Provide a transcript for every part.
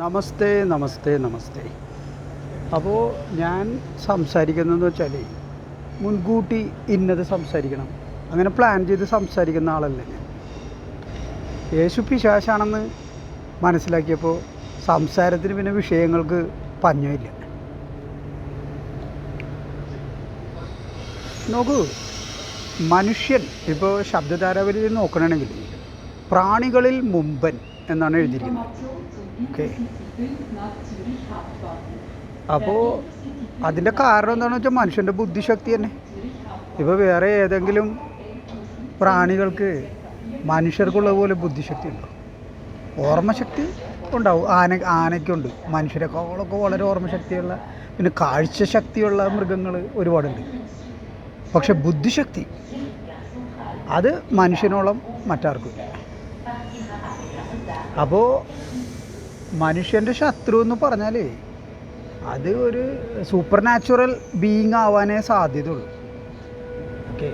നമസ്തേ നമസ്തേ നമസ്തേ. അപ്പോൾ ഞാൻ സംസാരിക്കുന്നതെന്ന് വെച്ചാൽ മുൻകൂട്ടി ഇന്നത് സംസാരിക്കണം. അങ്ങനെ പ്ലാൻ ചെയ്ത് സംസാരിക്കുന്ന ആളല്ല ഞാൻ. യേശു പിശാശാണെന്ന് മനസ്സിലാക്കിയപ്പോൾ സംസാരത്തിന് പിന്നെ വിഷയങ്ങൾക്ക് പഞ്ഞമില്ല. നോക്കൂ മനുഷ്യൻ ഇപ്പോൾ ശബ്ദധാരാവലിയിൽ നോക്കണമെങ്കിൽ പ്രാണികളിൽ മുമ്പൻ എന്നാണ് എഴുതിയിരിക്കുന്നത്. ഓക്കെ അപ്പോൾ അതിന്റെ കാരണം എന്താണെന്ന് വെച്ചാൽ മനുഷ്യന്റെ ബുദ്ധിശക്തി തന്നെ. ഇപ്പോൾ വേറെ ഏതെങ്കിലും പ്രാണികൾക്ക് മനുഷ്യർക്കുള്ള പോലെ ബുദ്ധിശക്തി ഉണ്ടോ? ഓർമ്മശക്തി ഉണ്ടാവും. ആന ആനയ്ക്കുണ്ട്. മനുഷ്യരെക്കാളൊക്കെ വളരെ ഓർമ്മശക്തിയുള്ള പിന്നെ കാഴ്ചശക്തിയുള്ള മൃഗങ്ങൾ ഒരുപാടുണ്ട്. പക്ഷെ ബുദ്ധിശക്തി അത് മനുഷ്യനോളം മറ്റാർക്കും അപ്പോൾ മനുഷ്യന്റെ ശത്രു എന്ന് പറഞ്ഞാൽ അത് ഒരു സൂപ്പർ നാച്ചുറൽ ബീയിങ് ആവാനേ സാധ്യതയുള്ളൂ. ഓക്കെ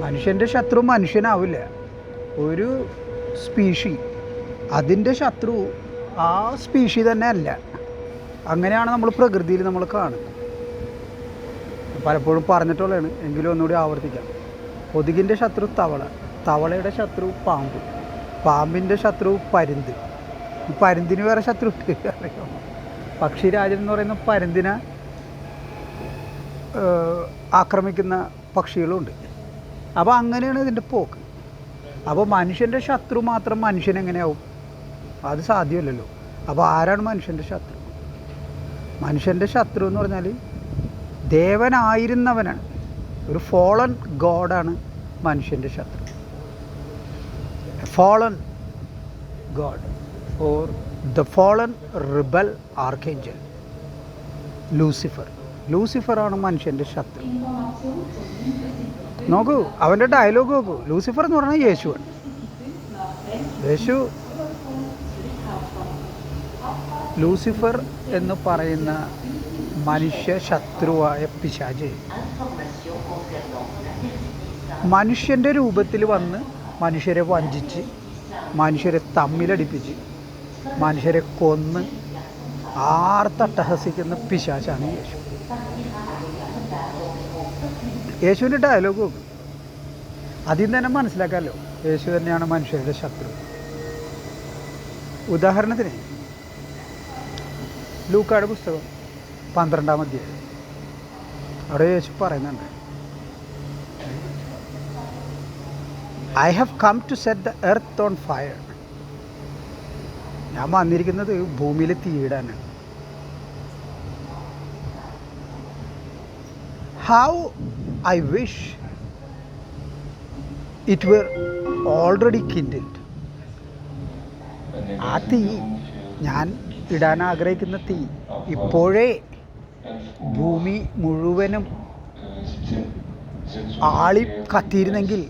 മനുഷ്യന്റെ ശത്രു മനുഷ്യനാവില്ല. ഒരു സ്പീഷി അതിന്റെ ശത്രു ആ സ്പീഷി തന്നെ അല്ല. അങ്ങനെയാണ് നമ്മൾ പ്രകൃതിയിൽ നമ്മൾ കാണുന്നത്. പലപ്പോഴും പറഞ്ഞിട്ടുള്ളതാണ് എങ്കിലും ഒന്നുകൂടി ആവർത്തിക്കാം. കൊതുകിന്റെ ശത്രു തവള തവളയുടെ ശത്രു പാമ്പ്. പാമ്പിന്റെ ശത്രു പരുന്ത്. പരുന്തിന് വേറെ ശത്രു അറിയാം? പക്ഷിരാജൻ എന്ന് പറയുന്ന പരുന്തിനെ ആക്രമിക്കുന്ന പക്ഷികളുണ്ട്. അപ്പോൾ അങ്ങനെയാണ് ഇതിന്റെ പോക്ക്. അപ്പോൾ മനുഷ്യന്റെ ശത്രു മാത്രം മനുഷ്യൻ എങ്ങനെയാവും? അത് സാധ്യമല്ലല്ലോ. അപ്പോൾ ആരാണ് മനുഷ്യന്റെ ശത്രു? മനുഷ്യന്റെ ശത്രു എന്ന് പറഞ്ഞാൽ ദേവനായിരുന്നവനാണ് ഒരു ഫോളൻ ഗോഡാണ് മനുഷ്യന്റെ ശത്രു. Fallen god or the fallen rebel archangel Lucifer ലൂസിഫറാണ് മനുഷ്യന്റെ ശത്രു. നോക്കൂ അവന്റെ ഡയലോഗ് നോക്കൂ. ലൂസിഫർ എന്ന് പറഞ്ഞാൽ യേശുവാണ്. യേശു ലൂസിഫർ എന്ന് പറയുന്ന മനുഷ്യ ശത്രുവായ പിശാജ് മനുഷ്യന്റെ രൂപത്തിൽ വന്ന് മനുഷ്യരെ വഞ്ചിച്ച് മനുഷ്യരെ തമ്മിലടിപ്പിച്ച് മനുഷ്യരെ കൊന്ന് ആർത്തട്ടഹസിക്കുന്ന പിശാശാണ് യേശു. യേശുവിന്റെ ഡയലോഗ് അതിൽ നിന്ന് തന്നെ മനസ്സിലാക്കാമല്ലോ. യേശു തന്നെയാണ് മനുഷ്യരുടെ ശത്രു. ഉദാഹരണത്തിന് ലൂക്കാട് പുസ്തകം പന്ത്രണ്ടാം അധ്യായം. അവിടെ യേശു പറയുന്നുണ്ട് I have come to set the earth on fire ഞാൻ വന്നിരിക്കുന്നത് ഭൂമിയിൽ തീയിടാനാണ് how I wish it were already kindled ആ തീ ഞാൻ ഇടാൻ ആഗ്രഹിക്കുന്ന തീ ഇപ്പോഴേ ഭൂമി മുഴുവനും ആളി കത്തിയിരുന്നെങ്കിൽ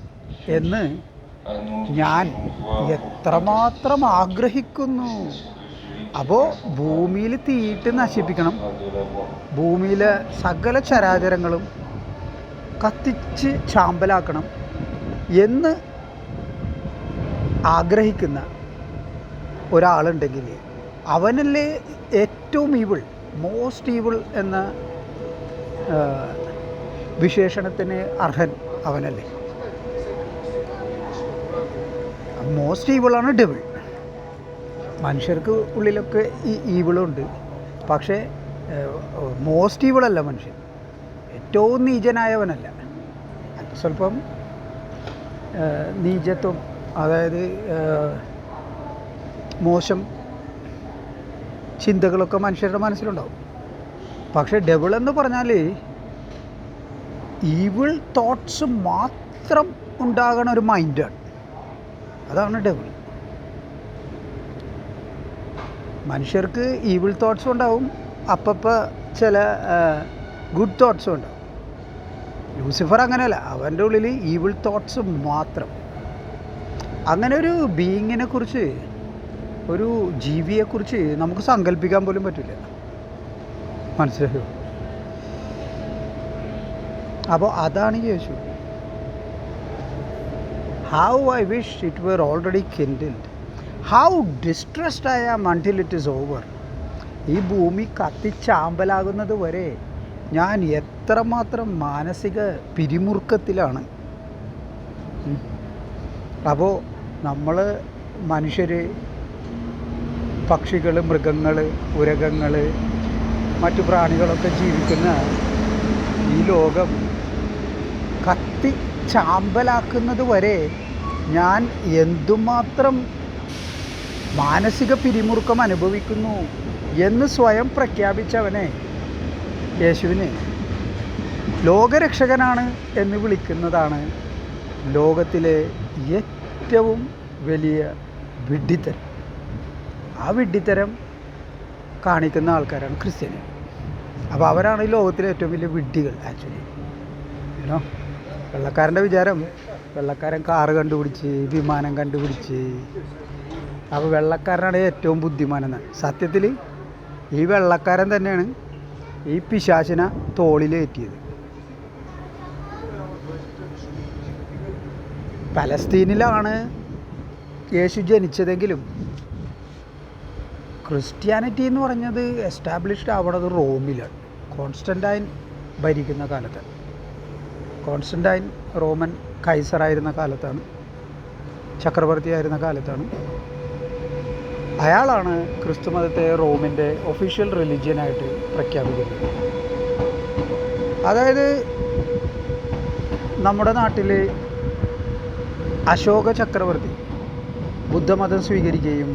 എന്ന് ഞാൻ എത്രമാത്രം ആഗ്രഹിക്കുന്നു. അപ്പോൾ ഭൂമിയിൽ തീയിട്ട് നശിപ്പിക്കണം. ഭൂമിയിലെ സകല ചരാചരങ്ങളും കത്തിച്ച് ചാമ്പലാക്കണം എന്ന് ആഗ്രഹിക്കുന്ന ഒരാളുണ്ടെങ്കിൽ അവനല്ലേ ഏറ്റവും ഈവിൾ മോസ്റ്റ് ഈവിൾ എന്ന വിശേഷണത്തിന് അർഹൻ അവനല്ലേ. മോസ്റ്റ് ഈവിളാണ് ഡെവിൾ മനുഷ്യർക്ക് ഉള്ളിലൊക്കെ ഈ ഈവിളുണ്ട് പക്ഷേ മോസ്റ്റ് ഈവിളല്ല മനുഷ്യൻ. ഏറ്റവും നീചനായവനല്ല. സ്വല്പം നീചത്വം അതായത് മോശം ചിന്തകളൊക്കെ മനുഷ്യരുടെ മനസ്സിലുണ്ടാവും. പക്ഷേ ഡെവിൾ എന്ന് പറഞ്ഞാൽ ഈവിൾ തോട്ട്സ് മാത്രം ഉണ്ടാകണ ഒരു മൈൻഡാണ് അതാണ് ഡെവിൾ മനുഷ്യർക്ക് ഈവിൾ തോട്ട്സും ഉണ്ടാവും. അപ്പപ്പോൾ ചില ഗുഡ് തോട്ട്സും ഉണ്ടാവും. ലൂസിഫർ അങ്ങനെയല്ല. അവന്റെ ഉള്ളിൽ ഈവിൾ തോട്ട്സ് മാത്രം. അങ്ങനെ ഒരു ബീയിങ്ങിനെ കുറിച്ച് ഒരു ജീവിയെക്കുറിച്ച് നമുക്ക് സങ്കല്പിക്കാൻ പോലും പറ്റില്ല. മനസ്സിലായോ? അപ്പോൾ അതാണ് യേശു. How I wish it were already kindled how distressed I am until it is over ഈ ഭൂമി കത്തിച്ചാമ്പലാകുന്നത് വരെ ഞാൻ എത്രമാത്രം മാനസിക പിരിമുറുക്കത്തിലാണ്. അപ്പോൾ നമ്മൾ മനുഷ്യർ പക്ഷികൾ മൃഗങ്ങൾ ഉരകങ്ങൾ മറ്റു പ്രാണികളൊക്കെ ജീവിക്കുന്ന ഈ ലോകം കത്തി ചാമ്പലാക്കുന്നത് വരെ ഞാൻ എന്തുമാത്രം മാനസിക പിരിമുറുക്കം അനുഭവിക്കുന്നു എന്ന് സ്വയം പ്രഖ്യാപിച്ചവനെ യേശുവിനെ. ലോകരക്ഷകനാണ് എന്ന് വിളിക്കുന്നതാണ് ലോകത്തിലെ ഏറ്റവും വലിയ വിഡ്ഢിത്തരം. ആ വിഡ്ഢിത്തരം കാണിക്കുന്ന ആൾക്കാരാണ് ക്രിസ്ത്യാനികൾ അപ്പോൾ അവരാണ് ഈ ലോകത്തിലെ ഏറ്റവും വലിയ വിഡ്ഢികൾ ആക്ച്വലി. യുനോ വെള്ളക്കാരന്റെ വിചാരം വെള്ളക്കാരൻ കാറ് കണ്ടുപിടിച്ച് വിമാനം കണ്ടുപിടിച്ച്. അപ്പോൾ വെള്ളക്കാരനാണ് ഏറ്റവും ബുദ്ധിമാനെന്ന്. സത്യത്തിൽ ഈ വെള്ളക്കാരൻ തന്നെയാണ് ഈ പിശാചിനെ തോളിലേറ്റിയത് പലസ്തീനിലാണ് യേശു ജനിച്ചതെങ്കിലും ക്രിസ്ത്യാനിറ്റി എന്ന് പറഞ്ഞത് എസ്റ്റാബ്ലിഷ്ഡ് ആവണത് റോമിലാണ്. കോൺസ്റ്റന്റൈൻ ഭരിക്കുന്ന കാലത്ത്. കോൺസ്റ്റന്റൈൻ റോമൻ കൈസറായിരുന്ന കാലത്താണ് ചക്രവർത്തിയായിരുന്ന കാലത്താണ് അയാളാണ് ക്രിസ്തു മതത്തെ റോമിന്റെ ഒഫീഷ്യൽ റിലിജ്യനായിട്ട് പ്രഖ്യാപിക്കുന്നത് അതായത് നമ്മുടെ നാട്ടിൽ അശോക ചക്രവർത്തി ബുദ്ധമതം സ്വീകരിക്കുകയും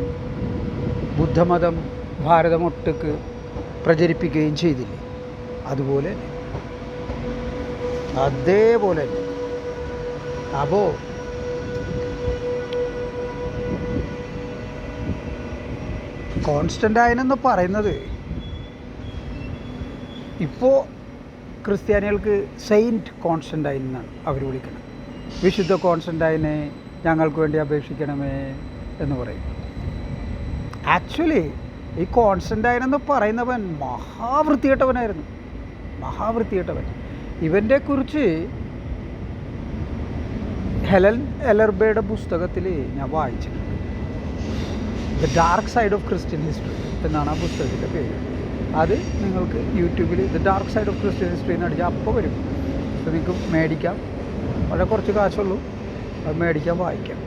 ബുദ്ധമതം ഭാരതമൊട്ടുക്ക് പ്രചരിപ്പിക്കുകയും ചെയ്തില്ലേ അതുപോലെ. അതേപോലെ തന്നെ. അപ്പോൾ കോൺസ്റ്റന്റായൻ എന്ന് പറയുന്നത് ഇപ്പോ ക്രിസ്ത്യാനികൾക്ക് സെയിന്റ് ആയി എന്നാണ് അവർ വിളിക്കുന്നത്. വിശുദ്ധ കോൺസ്റ്റന്റൈനെ ഞങ്ങൾക്ക് വേണ്ടി അപേക്ഷിക്കണമേ എന്ന് പറയും. ആക്ച്വലി ഈ കോൺസ്റ്റന്റൈൻ എന്ന് പറയുന്നവൻ മഹാവൃത്തികെട്ടവനായിരുന്നു. മഹാവൃത്തികെട്ടവൻ. ഇവന്റെ കുറിച്ച് ഹെലൻ എലർബയുടെ പുസ്തകത്തിൽ ഞാൻ വായിച്ചിട്ടുണ്ട്. The dark side of Christian history എന്നാണ് ആ പുസ്തകത്തിന്റെ പേര്. അത് നിങ്ങൾക്ക് യൂട്യൂബിൽ the dark side of Christian history എന്ന് അടിച്ചാൽ അപ്പോൾ വരും. അപ്പോൾ നിങ്ങൾക്ക് മേടിക്കാം. വളരെ കുറച്ച് കാശുള്ളൂ. അത് മേടിക്കാൻ വായിക്കാം.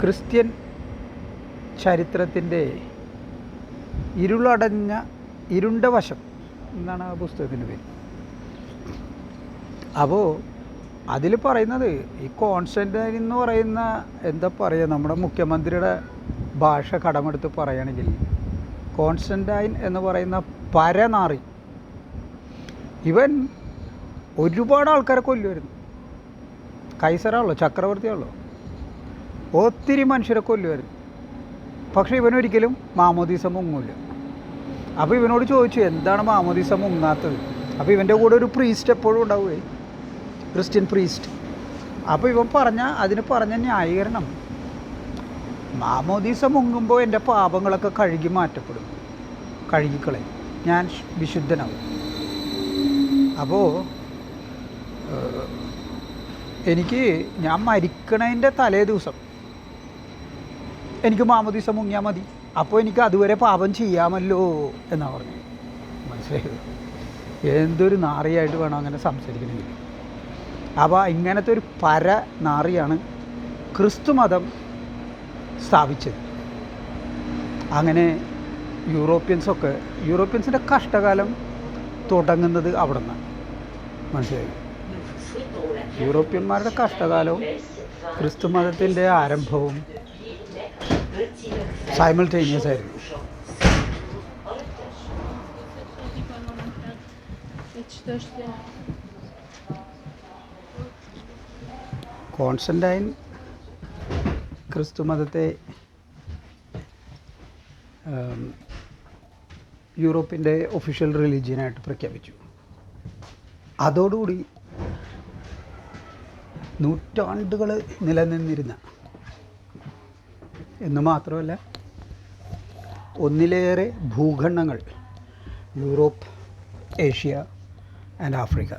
ക്രിസ്ത്യൻ ചരിത്രത്തിന്റെ ഇരുളടഞ്ഞ ഇരുണ്ട വശം എന്നാണ് ആ പുസ്തകത്തിന്റെ പേര്. അപ്പോൾ അതിൽ പറയുന്നത് ഈ കോൺസ്റ്റന്റൈൻ എന്ന് പറയുന്ന എന്താ പറയുക നമ്മുടെ മുഖ്യമന്ത്രിയുടെ ഭാഷ കടമെടുത്ത് പറയുകയാണെങ്കിൽ കോൺസ്റ്റന്റൈൻ എന്ന് പറയുന്ന പരനാറി ഇവൻ ഒരുപാട് ആൾക്കാരെ കൊല്ലുമായിരുന്നു കൈസറാണല്ലോ ചക്രവർത്തിയാണല്ലോ. ഒത്തിരി മനുഷ്യരെ കൊല്ലുമായിരുന്നു പക്ഷേ ഇവനൊരിക്കലും മാമോദീസ മുങ്ങൂല. അപ്പോൾ ഇവനോട് ചോദിച്ചു എന്താണ് മാമോദീസ മുങ്ങാത്തത് അപ്പോൾ ഇവന്റെ കൂടെ ഒരു പ്രീസ്റ്റ് എപ്പോഴും ഉണ്ടാവുകയെ ക്രിസ്ത്യൻ പ്രീസ്റ്റ് അപ്പോൾ ഇവൻ പറഞ്ഞ അതിന് പറഞ്ഞ ന്യായീകരണം. മാമോദീസ മുങ്ങുമ്പോൾ എന്റെ പാപങ്ങളൊക്കെ കഴുകി മാറ്റപ്പെടും. കഴുകിക്കളയും. ഞാൻ വിശുദ്ധനാവും. അപ്പോൾ എനിക്ക് ഞാൻ മരിക്കണതിന്റെ തലേ ദിവസം എനിക്ക് മാമോദീസ മുങ്ങിയാൽ മതി. അപ്പോൾ എനിക്ക് അതുവരെ പാപം ചെയ്യാമല്ലോ എന്നാ പറഞ്ഞു മനസ്സിലായത് എന്തൊരു നാറിയായിട്ട് വേണം അങ്ങനെ സംസാരിക്കണമെങ്കിൽ. അപ്പോൾ ഇങ്ങനത്തെ ഒരു പര നാറിയാണ് ക്രിസ്തു മതം സ്ഥാപിച്ചത്. അങ്ങനെ യൂറോപ്യൻസൊക്കെ യൂറോപ്യൻസിന്റെ കഷ്ടകാലം തുടങ്ങുന്നത് അവിടെ നിന്നാണ് മനസ്സിലായി? യൂറോപ്യന്മാരുടെ കഷ്ടകാലവും ക്രിസ്തു മതത്തിന്റെ ആരംഭവും സൈമൾട്ടേനിയസ് ആയിരുന്നു. കോൺസ്റ്റന്റൈൻ ക്രിസ്തു മതത്തെ യൂറോപ്പിന്റെ ഒഫീഷ്യൽ റിലീജിയനായിട്ട് പ്രഖ്യാപിച്ചു. അതോടുകൂടി നൂറ്റാണ്ടുകൾ നിലനിന്നിരുന്ന എന്ന് മാത്രമല്ല ഒന്നിലേറെ ഭൂഖണ്ഡങ്ങൾ യൂറോപ്പ് ഏഷ്യ ആൻഡ് ആഫ്രിക്ക.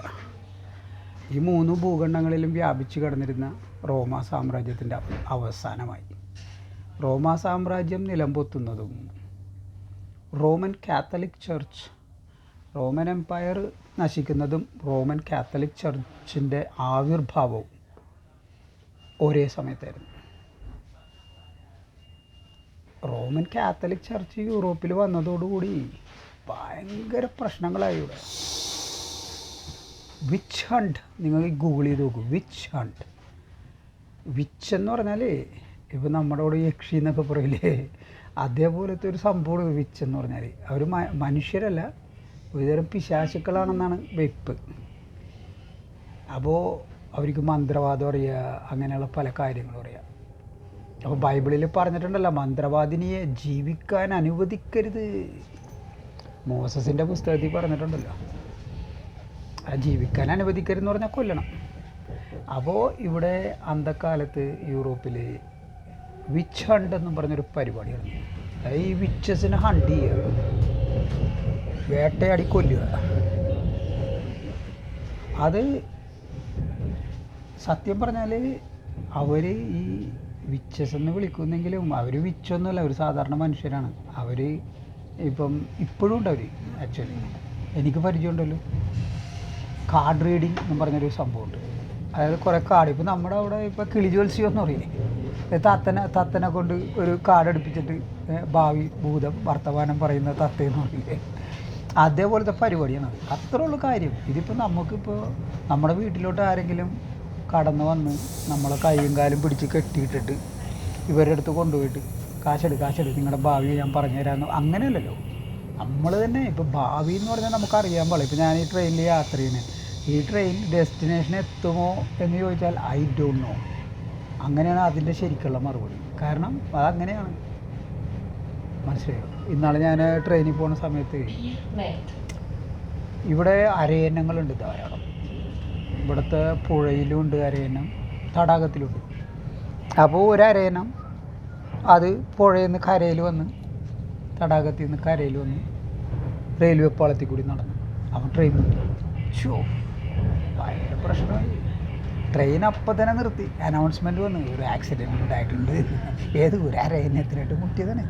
ഈ മൂന്ന് ഭൂഖണ്ഡങ്ങളിലും വ്യാപിച്ചു കിടന്നിരുന്ന റോമ സാമ്രാജ്യത്തിന്റെ അവസാനമായി. റോമ സാമ്രാജ്യം നിലമ്പൊത്തുന്നതും Roman Catholic church Roman empire നശിക്കുന്നതും Roman Catholic ചർച്ചിന്റെ ആവിർഭാവവും ഒരേ സമയത്തായിരുന്നു. റോമൻ കാത്തലിക് ചർച്ച് യൂറോപ്പിൽ വന്നതോടുകൂടി ഭയങ്കര പ്രശ്നങ്ങളായി ഇവിടെ. വിച്ച് ഹണ്ട് നിങ്ങൾ ഗൂഗിൾ ചെയ്ത് നോക്കൂ. വിച്ച് ഹണ്ട് വിച്ച് എന്ന് പറഞ്ഞാൽ ഇപ്പം നമ്മുടെ കൂടെ യക്ഷി എന്നൊക്കെ പറയില്ലേ? അതേപോലത്തെ ഒരു സംഭവമാണ് വിച്ച് എന്ന് പറഞ്ഞാൽ അവർ മനുഷ്യരല്ല. ഒരുതരം പിശാശുക്കളാണെന്നാണ് വെപ്പ്. അപ്പോൾ അവർക്ക് മന്ത്രവാദം അറിയുക അങ്ങനെയുള്ള പല കാര്യങ്ങളും അറിയാം. അപ്പോൾ ബൈബിളിൽ പറഞ്ഞിട്ടുണ്ടല്ലോ മന്ത്രവാദിനിയെ ജീവിക്കാൻ അനുവദിക്കരുത്. മോസസിന്റെ പുസ്തകത്തിൽ പറഞ്ഞിട്ടുണ്ടല്ലോ ആ ജീവിക്കാൻ അനുവദിക്കരുതെന്ന് പറഞ്ഞാൽ കൊല്ലണം. അപ്പോൾ ഇവിടെ അന്തക്കാലത്ത് യൂറോപ്പിൽ വിച്ച് ഹണ്ട് എന്നും പറഞ്ഞൊരു പരിപാടിയാണ്. ഈ വിച്ചസിനെ ഹണ്ട് ചെയ്യുക വേട്ടയാടി കൊല്ലുക. അത് സത്യം പറഞ്ഞാൽ അവർ ഈ വിച്ചസ് എന്ന് വിളിക്കുന്നെങ്കിലും അവർ വിച്ചൊന്നുമല്ല അവർ സാധാരണ മനുഷ്യരാണ്. അവർ ഇപ്പം ഇപ്പോഴും ഉണ്ട് അവർ ആക്ച്വലി എനിക്ക് പരിചയമുണ്ടല്ലോ. കാർഡ് റീഡിങ് എന്ന് പറഞ്ഞൊരു സംഭവമുണ്ട്. അതായത് കുറേ കാർഡ് ഇപ്പം നമ്മുടെ അവിടെ ഇപ്പോൾ കിളി എന്ന് പറയില്ലേ? തത്തനെ തത്തനെ കൊണ്ട് ഒരു കാർഡ് എടുപ്പിച്ചിട്ട് ഭാവി ഭൂതം വർത്തമാനം പറയുന്ന തത്തയെന്ന് പറയില്ലേ? അതേപോലത്തെ പരിപാടിയാണ്. അത് അത്രേ ഉള്ളൂ കാര്യം. ഇതിപ്പോൾ നമുക്കിപ്പോൾ നമ്മുടെ വീട്ടിലോട്ട് ആരെങ്കിലും കടന്നു വന്ന് നമ്മളെ കൈയും കാലും പിടിച്ച് കെട്ടിയിട്ടിട്ട് ഇവരുടെ അടുത്ത് കൊണ്ടുപോയിട്ട് കാശെടു കാശെടു നിങ്ങളുടെ ഭാവി ഞാൻ പറഞ്ഞു തരാമെന്ന് അങ്ങനെയല്ലല്ലോ. നമ്മൾ തന്നെ ഇപ്പോൾ ഭാവി എന്ന് പറഞ്ഞാൽ നമുക്കറിയാൻ പാടില്ല. ഇപ്പോൾ ഞാൻ ഈ ട്രെയിനിൽ യാത്ര ചെയ്യുന്നത് ഈ ട്രെയിൻ ഡെസ്റ്റിനേഷൻ എത്തുമോ എന്ന് ചോദിച്ചാൽ ഐ ഡോണ്ട് നോ അങ്ങനെയാണ് അതിന്റെ ശരിക്കുള്ള മറുപടി. കാരണം അതങ്ങനെയാണ്. മനസ്സിലായോ? ഇന്നാളെ ഞാൻ ട്രെയിനിൽ പോകുന്ന സമയത്ത് ഇവിടെ അരയന്നങ്ങളുണ്ട് ധാരാളം. ഇവിടുത്തെ പുഴയിലും ഉണ്ട് അരയന്നം. തടാകത്തിലുണ്ട്. അപ്പോൾ ഒരു അരയന്നം അത് പുഴയിൽ നിന്ന് കരയിൽ വന്ന് തടാകത്തിൽ നിന്ന് കരയിൽ വന്ന് റെയിൽവേ പാളത്തിൽ കൂടി നടന്നു. അവൻ ട്രെയിൻ ഷോ ഭയങ്കര പ്രശ്നമായി. ട്രെയിൻ അപ്പം തന്നെ നിർത്തി. അനൗൺസ്മെന്റ് വന്നു ഒരു ആക്സിഡന്റ് ഉണ്ടായിട്ടുണ്ട്. ഏത് ഒരു അരയന്നത്തിനായിട്ട് മുട്ടിയതാണ്.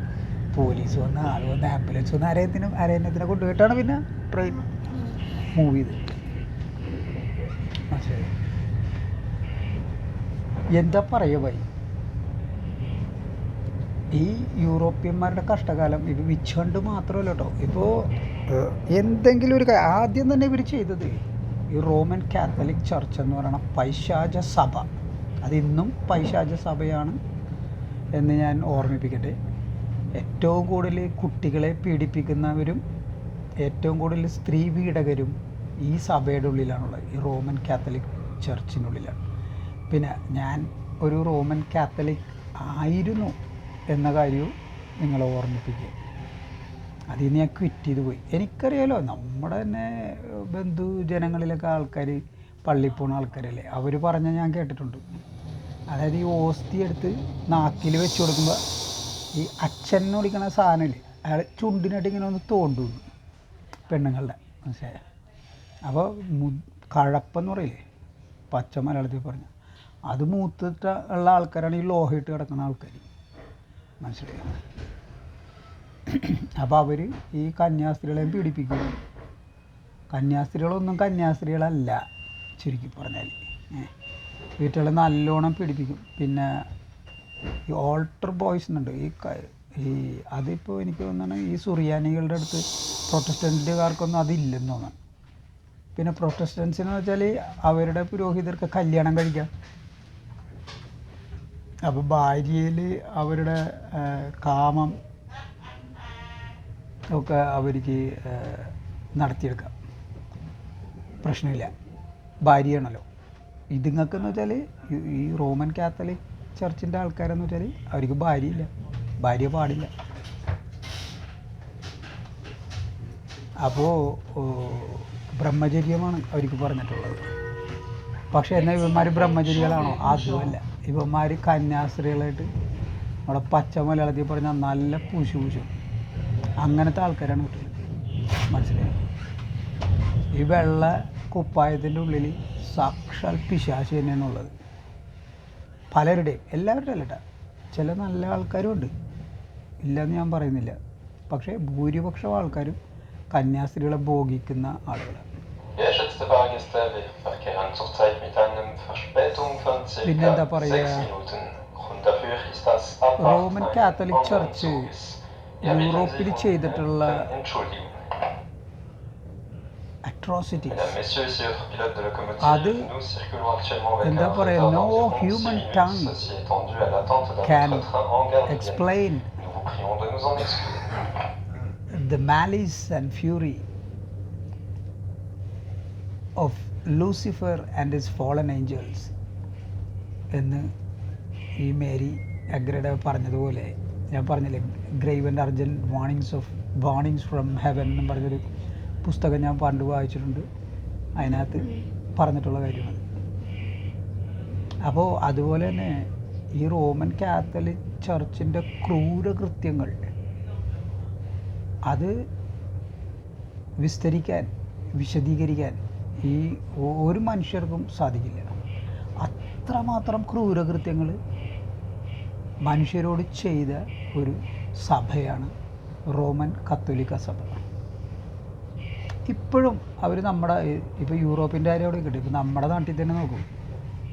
പോലീസ് വന്ന് ആൾ വന്ന് ആംബുലൻസ് വന്ന് അരയത്തിനും അരയന്നത്തിനെ കൊണ്ടുപോയിട്ടാണ് പിന്നെ ട്രെയിൻ മൂവ് ചെയ്ത് എന്താ പറയുക ഭായി? ഈ യൂറോപ്യന്മാരുടെ കഷ്ടകാലം ഇത് വിച്ചുകൊണ്ട് മാത്രമല്ല കേട്ടോ. ഇപ്പോൾ എന്തെങ്കിലും ഒരു ആദ്യം തന്നെ ഇവർ ചെയ്തത് ഈ റോമൻ കാത്തലിക് ചർച്ച് എന്ന് പറയുന്ന പൈശാച സഭ. അതിന്നും പൈശാച സഭയാണ് എന്ന് ഞാൻ ഓർമ്മിപ്പിക്കട്ടെ. ഏറ്റവും കൂടുതൽ കുട്ടികളെ പീഡിപ്പിക്കുന്നവരും ഏറ്റവും കൂടുതൽ സ്ത്രീ പീഡകരും ഈ സഭയുടെ ഉള്ളിലാണുള്ളത്. ഈ റോമൻ കാത്തലിക് ചർച്ചിനുള്ളിലാണ്. പിന്നെ ഞാൻ ഒരു റോമൻ കാത്തലിക് ആയിരുന്നു എന്ന കാര്യവും നിങ്ങളെ ഓർമ്മിപ്പിക്കുക അതിൽ നിന്ന് ഞാൻ ക്വിറ്റ് ചെയ്ത് പോയി. എനിക്കറിയാലോ നമ്മുടെ തന്നെ ബന്ധുജനങ്ങളിലൊക്കെ ആൾക്കാർ പള്ളി പോണ ആൾക്കാരല്ലേ? അവർ പറഞ്ഞ ഞാൻ കേട്ടിട്ടുണ്ട്. അതായത് ഈ ഓസ്തി എടുത്ത് നാക്കിൽ വെച്ച് കൊടുക്കുമ്പോൾ ഈ അച്ഛൻ എന്ന് വിളിക്കണ സാധനമില്ലേ? അയാൾ ചുണ്ടിനായിട്ട് ഇങ്ങനെ ഒന്ന് തോണ്ടുന്നു. പെണ്ണുങ്ങളുടെ. മനസ്സിലായ? അപ്പോൾ മു കഴപ്പെന്ന് പറയില്ലേ? പച്ച മലയാളത്തിൽ പറഞ്ഞ. അത് മൂത്തിട്ട ഉള്ള ആൾക്കാരാണ് ഈ ലോഹയിട്ട് കിടക്കുന്ന ആൾക്കാർ മനസ്സിലായോ? അപ്പോൾ അവർ ഈ കന്യാസ്ത്രീകളെയും പീഡിപ്പിക്കുന്നു. കന്യാസ്ത്രീകളൊന്നും കന്യാസ്ത്രീകളല്ല ചുരുക്കി പറഞ്ഞാൽ വീട്ടുകളെ നല്ലോണം പീഡിപ്പിക്കും. പിന്നെ ഈ ഓൾട്ടർ ബോയ്സ് എന്നുണ്ട്. ഈ ഈ അതിപ്പോൾ എനിക്ക് തോന്നുന്നു ഈ സുറിയാനികളുടെ അടുത്ത് പ്രൊട്ടസ്റ്റന്റുകാർക്കൊന്നും അതില്ലെന്ന് തോന്നുന്നു. പിന്നെ പ്രൊട്ടസ്റ്റൻസ് എന്ന് വെച്ചാൽ അവരുടെ പുരോഹിതർക്ക് കല്യാണം കഴിക്കാം. അപ്പോൾ ഭാര്യയിൽ അവരുടെ കാമം ഒക്കെ അവർക്ക് നടത്തിയെടുക്കാം. പ്രശ്നമില്ല. ഭാര്യയാണല്ലോ. ഇതുങ്ങൾക്കെന്ന് വെച്ചാൽ ഈ റോമൻ കാത്തലിക് ചർച്ചിന്റെ ആൾക്കാരെന്ന് വെച്ചാൽ അവർക്ക് ഭാര്യയില്ല. ഭാര്യ പാടില്ല. അപ്പോൾ ബ്രഹ്മചര്യമാണ് അവർക്ക് പറഞ്ഞിട്ടുള്ളത്. പക്ഷേ എന്നാൽ ഇവന്മാർ ബ്രഹ്മചര്യകളാണോ? അതുമല്ല. ഇവന്മാർ കന്യാസ്ത്രീകളായിട്ട് നമ്മുടെ പച്ച മലയാളത്തിൽ പറഞ്ഞാൽ നല്ല പൂശു പൂശു. അങ്ങനത്തെ ആൾക്കാരാണ് കിട്ടുന്നത് മനസ്സിലായി? ഈ വെള്ള കുപ്പായത്തിന്റെ ഉള്ളിൽ സാക്ഷാൽ പിശാശ് തന്നെയാണുള്ളത് പലരുടെയും എല്ലാവരുടെ അല്ലട്ട ചില നല്ല ആൾക്കാരും ഉണ്ട്. ഇല്ലെന്ന് ഞാൻ പറയുന്നില്ല. പക്ഷേ ഭൂരിപക്ഷം ആൾക്കാരും കന്യാസ്ത്രീകളെ ഭോഗിക്കുന്ന ആളുകൾ പിന്നെന്താ പറയുക കാത്തലിക് ചർച്ച് യൂറോപ്പിൽ ചെയ്തിട്ടുള്ള അത് എന്താ പറയുക the malice and fury of Lucifer and his fallen angels എന്ന് ഈ മേരി അഗ്രഡ പറഞ്ഞതുപോലെ ഞാൻ പറഞ്ഞില്ലേ grave and urgent warnings of warnings from heaven എന്ന് പറഞ്ഞൊരു പുസ്തകം ഞാൻ പണ്ട് വായിച്ചിട്ടുണ്ട്. അതിനകത്ത് പറഞ്ഞിട്ടുള്ള കാര്യമാണ്. അപ്പോൾ അതുപോലെ തന്നെ ഈ റോമൻ കാത്തലിക് ചർച്ചിന്റെ ക്രൂരകൃത്യങ്ങൾ അത് വിസ്തരിക്കാൻ വിശദീകരിക്കാൻ ഈ ഒരു മനുഷ്യർക്കും സാധിക്കില്ല. അത്രമാത്രം ക്രൂരകൃത്യങ്ങൾ മനുഷ്യരോട് ചെയ്ത ഒരു സഭയാണ് റോമൻ കത്തോലിക്ക സഭ. ഇപ്പോഴും അവർ നമ്മുടെ ഇപ്പോൾ യൂറോപ്പിന്റെ കാര്യം കിട്ടും. ഇപ്പോൾ നമ്മുടെ നാട്ടിൽ തന്നെ നോക്കും.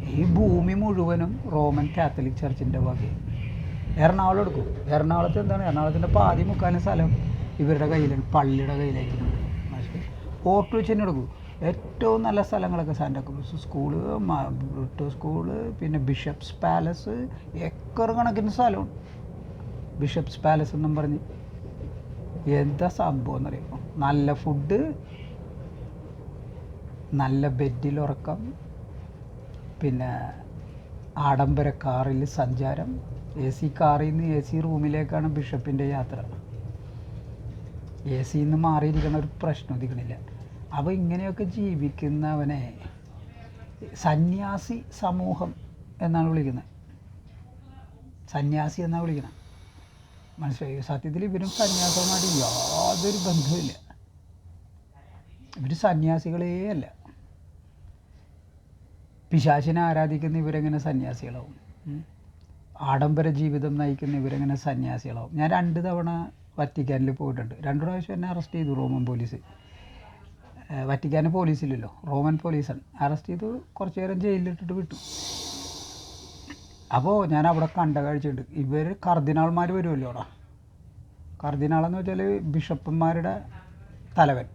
ഈ ഭൂമി മുഴുവനും റോമൻ കാത്തലിക് ചർച്ചിന്റെ വകയാണ് എറണാകുളം എടുക്കും. എറണാകുളത്ത് എന്താണ്? എറണാകുളത്തിന്റെ പാതി മുക്കാലും സ്ഥലം ഇവരുടെ കയ്യിലാണ് പള്ളിയുടെ കയ്യിലായിരിക്കും. ഓട്ടോ വെച്ച് തന്നെ എടുക്കും. ഏറ്റവും നല്ല സ്ഥലങ്ങളൊക്കെ Santa Cruz school Britto school പിന്നെ ബിഷപ്സ് പാലസ് ഏക്കർ കണക്കിന് സ്ഥലമാണ് ബിഷപ്സ് പാലസ് എന്നും പറഞ്ഞ്. എന്താ സംഭവം എന്നറിയുമോ നല്ല ഫുഡ് നല്ല ബെഡിൽ ഉറക്കം പിന്നെ ആഡംബര കാറിൽ സഞ്ചാരം എ സി കാറിൽ നിന്ന് എ സി റൂമിലേക്കാണ് ബിഷപ്പിന്റെ യാത്ര. എ സിയിൽ നിന്ന് മാറിയിരിക്കണ ഒരു പ്രശ്നം ഇതിക്കണില്ല അപ്പോൾ ഇങ്ങനെയൊക്കെ ജീവിക്കുന്നവനെ സന്യാസി സമൂഹം എന്നാണ് വിളിക്കുന്നത്. സന്യാസി എന്നാണ് വിളിക്കുന്നത്. മനസ്സിലായി? സത്യത്തിൽ ഇവരും സന്യാസവുമായിട്ട് യാതൊരു ബന്ധവുമില്ല ഇവർ സന്യാസികളേ അല്ല. പിശാചിനെ ആരാധിക്കുന്ന ഇവരെങ്ങനെ സന്യാസികളാവും. ആഡംബര ജീവിതം നയിക്കുന്ന ഇവരെങ്ങനെ സന്യാസികളാവും? ഞാൻ രണ്ട് തവണ വത്തിക്കാനിൽ പോയിട്ടുണ്ട്. രണ്ട് പ്രാവശ്യം എന്നെ അറസ്റ്റ് ചെയ്തു റോമൻ പോലീസ് വത്തിക്കാന് പോലീസില്ലല്ലോ റോമൻ പോലീസാണ് അറസ്റ്റ് ചെയ്ത് കുറച്ച് നേരം ജയിലിലിട്ടിട്ട് വിട്ടു. അപ്പോൾ ഞാൻ അവിടെ കണ്ട കാഴ്ചയുണ്ട്. ഇവർ കർദിനാൾമാർ വരുമല്ലോ അവിടെ. കർദിനാളെന്ന് വെച്ചാൽ ബിഷപ്പന്മാരുടെ തലവൻ.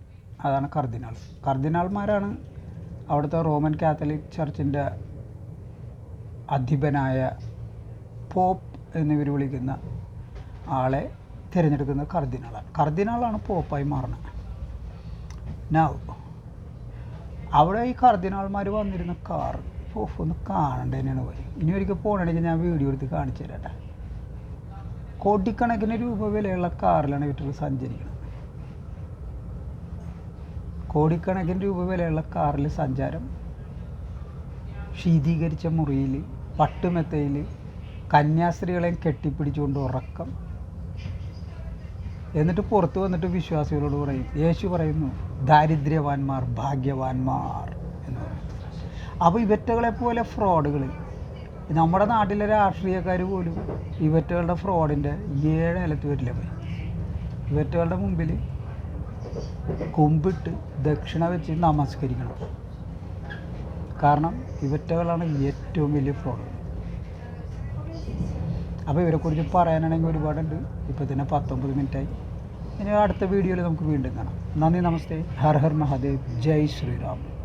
അതാണ് കർദിനാൾ. കർദിനാൾമാരാണ് അവിടുത്തെ റോമൻ കാത്തലിക് ചർച്ചിന്റെ അധിപനായ പോപ്പ് എന്നിവർ വിളിക്കുന്ന ആളെ തിരഞ്ഞെടുക്കുന്ന കർദിനാളാണ്. കർദിനാളാണ് പോപ്പായി മാറുന്നത് നൗ അവിടെ ഈ കർദിനാൾമാർ വന്നിരുന്ന കാർ പോഫ് ഒന്ന് കാണണ്ട തന്നെയാണ് പോയി ഇനി ഒരിക്കൽ പോകണമെങ്കിൽ ഞാൻ വീഡിയോ എടുത്ത് കാണിച്ചു തരാട്ടെ കോടിക്കണക്കിന് രൂപ വിലയുള്ള കാറിലാണ് വീട്ടിൽ സഞ്ചരിക്കുന്നത് കോടിക്കണക്കിന് രൂപ വിലയുള്ള കാറിൽ സഞ്ചാരം ശീതീകരിച്ച മുറിയിൽ പട്ടുമെത്തയിൽ കന്യാസ്ത്രീകളെയും കെട്ടിപ്പിടിച്ചുകൊണ്ട് ഉറക്കം എന്നിട്ട് പുറത്ത് വന്നിട്ട് വിശ്വാസികളോട് പറയും യേശു പറയുന്നു ദാരിദ്ര്യവാന്മാർ ഭാഗ്യവാന്മാർ എന്ന് പറയും അപ്പോൾ ഇവറ്റകളെ പോലെ ഫ്രോഡുകൾ നമ്മുടെ നാട്ടിലെ രാഷ്ട്രീയക്കാർ പോലും ഇവറ്റകളുടെ ഫ്രോഡിന്റെ ഏഴ് വരില്ല പോയി. ഇവറ്റകളുടെ മുമ്പിൽ കുമ്പിട്ട് ദക്ഷിണ വെച്ച് നമസ്കരിക്കണം. കാരണം ഇവറ്റകളാണ് ഏറ്റവും വലിയ ഫ്രോഡ്. അപ്പോൾ ഇവരെക്കുറിച്ച് പറയാനാണെങ്കിൽ ഒരുപാടുണ്ട്. ഇപ്പോൾ തന്നെ പത്തൊമ്പത് മിനിറ്റായി. ഇനി അടുത്ത വീഡിയോയിൽ നമുക്ക് വീണ്ടും കാണാം. നന്ദി നമസ്തേ. ഹർ ഹർ മഹാദേവ്. ജയ് ശ്രീറാം.